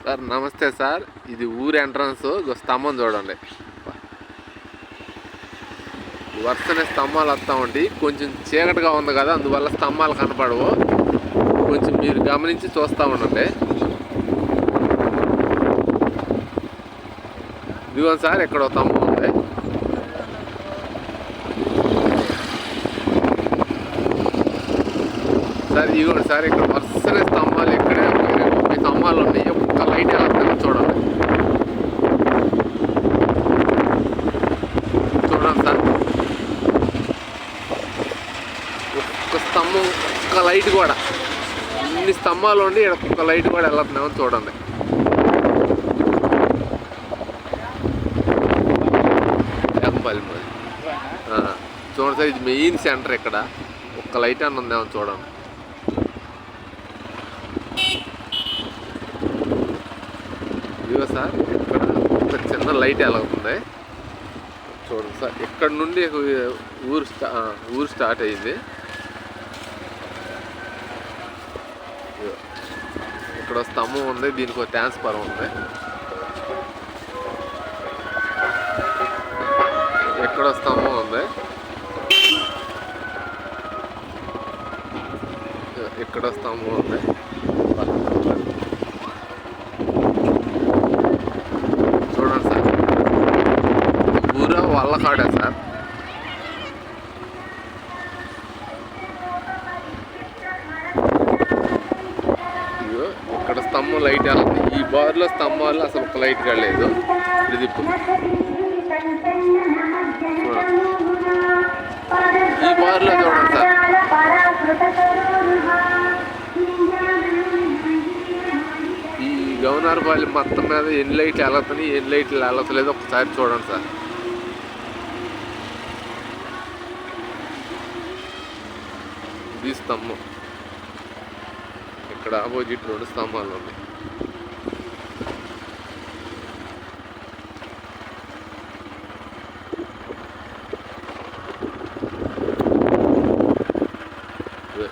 Sir నమస్తే sir. ఇది ఊరు ఎంట్రన్స్ స్తంభం చూడండి. వరుసనే స్తంభాలు వస్తూ ఉండి కొంచెం చీకటిగా ఉంది కదా అందువల్ల స్తంభాలు కనపడవు. కొంచెం మీరు గమనించి చూస్తూ ఉండండి. ఇదిగో సార్ ఇక్కడ స్తంభం ఉంది. సార్ ఇదిగోండి సార్ ఇక్కడ వరుసనే స్తంభాలు ఇక్కడే ఒక ముప్పై స్తంభాలు ఉన్నాయి. ఒక్క లైట్ ఎలా చూడండి చూడండి సార్. ఒక్క స్తంభం ఒక్క లైట్ కూడా. ఇన్ని స్తంభాలు ఉండి ఇక్కడ ఒక్క లైట్ కూడా వెళ్తున్నామో చూడండి. మరి చూడండి సార్ ఇది మెయిన్ సెంటర్ ఇక్కడ. ఒక్క లైట్ అన్న ఉందేమో చూడండి. ఇదిగో సార్ ఇక్కడ ఒక చిన్న లైట్ వెలుగుతుంది చూడండి సార్ ఇక్కడ నుండి ఊరు స్టా ఊరు స్టార్ట్ అయింది. ఇక్కడ స్తంభం ఉంది దీనికి ఒక ట్రాన్స్ఫర్ ఉంది. ఇక్కడ స్తంభం ఉంది. ఇక్కడ స్తంభం ఉంది చూడండి సార్ ఊరా వల్లకాడే సార్ ఇదిగో ఇక్కడ స్తంభం లైట్ వేస్తుంది ఈ బార్లో స్తంభాలు అసలు ఒక లైట్ లేదు. ఇది ఈ బార్లో చూడండి సార్. ఈ గవనారపల్లి మొత్తం మీద ఎన్ని లైట్లు వెళ్తున్నాయి ఎన్ని లైట్లు వెళ్ళతలేదు ఒకసారి చూడండి సార్. ఇది స్తంభం. ఇక్కడ ఆపోజిట్ రెండు స్తంభాలు ఉన్నాయి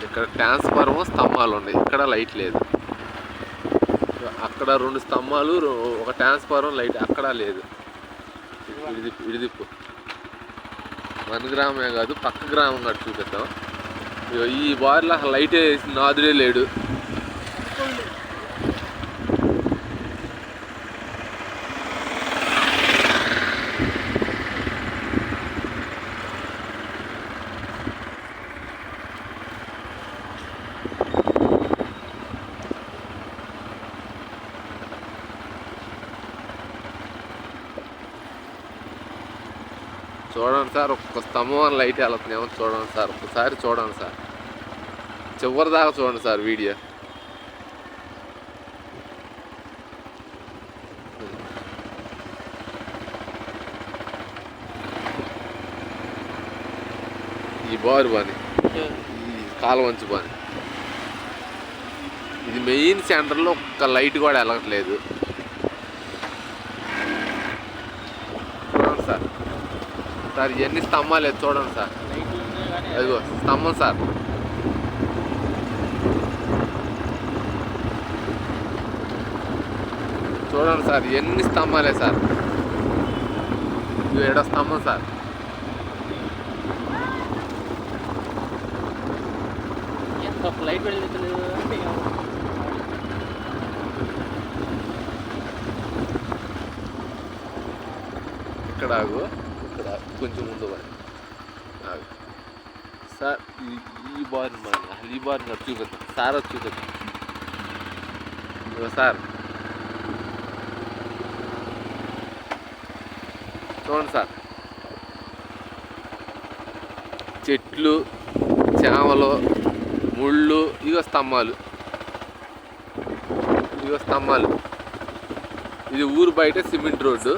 ఇక్కడ ట్రాన్స్ఫార్మర్ స్తంభాలు ఉన్నాయి ఇక్కడ లైట్ లేదు. అక్కడ రెండు స్తంభాలు రో- ఒక ట్రాన్స్ఫార్మర్ లైట్ అక్కడ లేదు. విడిది ఇడిదిప్పు మన గ్రామమే కాదు పక్క గ్రామం కాదు చూపిద్దాం. ఇగో ఈ బార్లో లైటే వేసి నాదుడే లేడు. చూడండి సార్ ఒక్క స్తంభం లైట్ వెళ్తున్నామో చూడండి సార్ ఒక్కసారి చూడండి సార్. చివరి దాకా చూడండి సార్ వీడియో. ఈ బారు పని ఈ కాలువంచు పని ఇది మెయిన్ సెంటర్లో ఒక్క లైట్ కూడా వెళ్ళట్లేదు చూడండి సార్ సార్ ఎన్ని స్తంభాలు చూడండి సార్. అదిగో స్తంభం సార్. చూడండి సార్ ఎన్ని స్తంభాలే సార్. ఇది ఏడో స్తంభం సార్. వెళ్ళలేదు ఇక్కడ కొంచెం ముందు పోయి. సార్ ఈ ఈ బార్ అసలు ఈ బార్ చూపిద్దాం సార్ వచ్చి చూపిద్దాం సార్. చూడండి సార్. చెట్లు చేమలు ముళ్ళు ఇగో స్తంభాలు. ఇగో స్తంభాలు. ఇది ఊరు బయట సిమెంట్ రోడ్డు.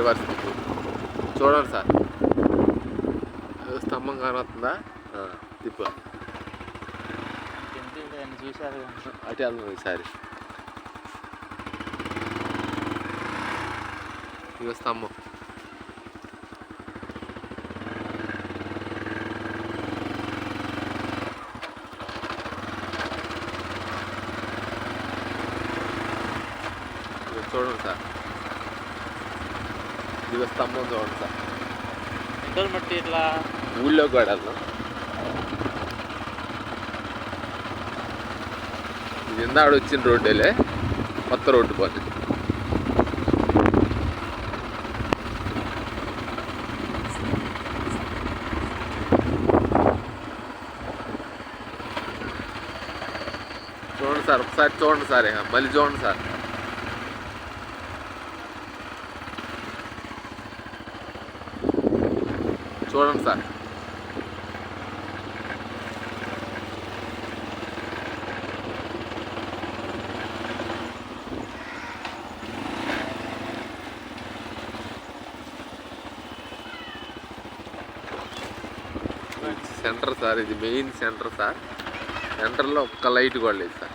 రివర్స్ చూడండి సార్. స్తంభం కానొస్తుందా తిప్పు. అటు వెళ్దాం ఈసారి. ఇక స్తంభం. చూడండి సార్. ఇదిగో స్తంభం చూడండి సార్ ఎంతో మట్టి ఇట్లా ఊళ్ళో కూడా వెళ్దాం ఇది ఇందాడు వచ్చిన రోడ్డేలే కొత్త రోడ్డు పోతుంది చూడండి సార్ ఒకసారి చూడండి సార్ ఇక మళ్ళీ చూడండి సార్ చూడండి సార్. సెంటర్ సార్ ఇది మెయిన్ సెంటర్ సార్. సెంటర్లో ఒక్క లైట్ కూడా లేదు సార్.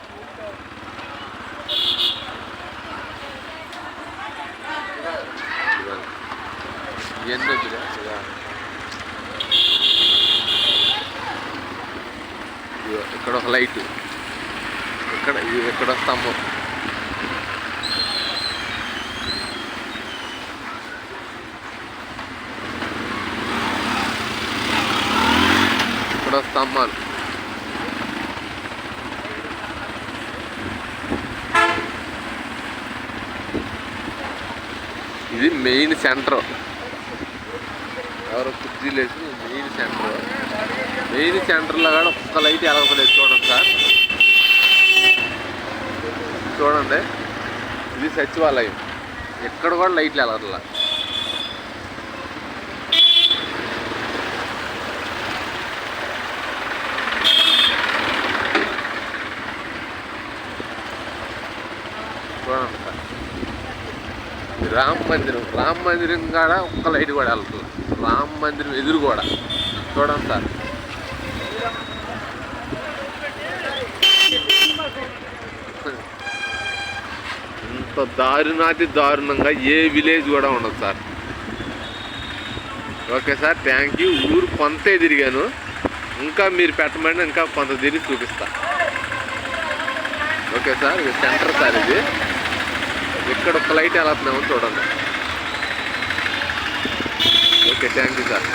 ఇదిగోండి. ఇవన్నీ వద్దురా ఇదిగో. ఇదిగో ఇక్కడ ఒక లైట్. ఇక్కడ ఇది ఇక్కడ స్తంభం. ఇక్కడ స్తంభాలు. ఇది మెయిన్ సెంటర్. ఎవరో కుర్చీలు వేసి మెయిన్ సెంటర్. మెయిన్ సెంటర్లో కూడా ఒక్క లైట్ ఎలగలేదు చూడండి సార్. చూడండి. ఇది సచివాలయం. ఎక్కడ కూడా లైట్లు ఎలగట్లా. చూడండి సార్. రామ్ మందిరం. రామ్ మందిరం కాడ ఒక్క లైట్ కూడా వెళ్తుంది రామ్ మందిరం ఎదురు కూడా. చూడండి సార్. ఇంత దారుణాతి దారుణంగా ఏ విలేజ్ కూడా ఉండదు sir. Okay sir thank you ఊరు కొంతే తిరిగాను. ఇంకా మీరు పెట్టమని ఇంకా కొంత తిరిగి చూపిస్తా. ఓకే సార్ ఇది సెంటర్ సార్ ఇది. ఇక్కడ ఫ్లైట్ లైట్ ఎలా చూడండి. Okay thank you sir.